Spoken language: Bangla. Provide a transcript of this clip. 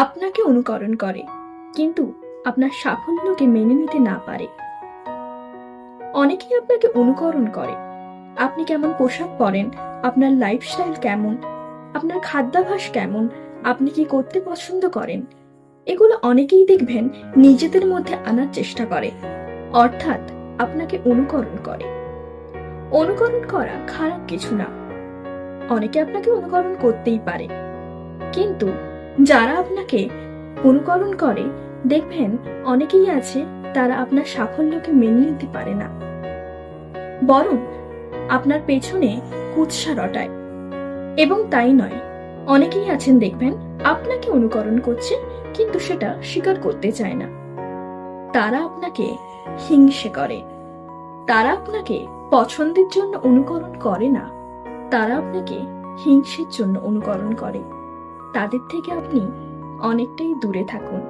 আপনাকে অনুকরণ করে, কিন্তু আপনার সাফল্যকে মেনে নিতে না পারে। অনেকেই আপনাকে অনুকরণ করে। আপনি কেমন পোশাক পরেন, আপনার লাইফস্টাইল কেমন, আপনার খাদ্যাভ্যাস কেমন, আপনি কি করতে পছন্দ করেন, এগুলো অনেকেই দেখবেন নিজেদের মধ্যে আনার চেষ্টা করে, অর্থাৎ আপনাকে অনুকরণ করে। অনুকরণ করা খারাপ কিছু না। অনেকে আপনাকে অনুকরণ করতেই পারে। কিন্তু যারা আপনাকে অনুকরণ করে, দেখবেন অনেকেই আছে তারা আপনার সাফল্যকে মেনে নিতে পারে না। বরং আপনার পেছনে কুৎসা রটায়। এবং তাই নয়, অনেকেই আছেন দেখবেন আপনাকে অনুকরণ করছে কিন্তু সেটা স্বীকার করতে চায় না। তারা আপনাকে হিংসে করে। তারা আপনাকে পছন্দের জন্য অনুকরণ করে না। তারা আপনাকে হিংসের জন্য অনুকরণ করে। তাদের থেকে আপনি অনেকটাই দূরে থাকুন।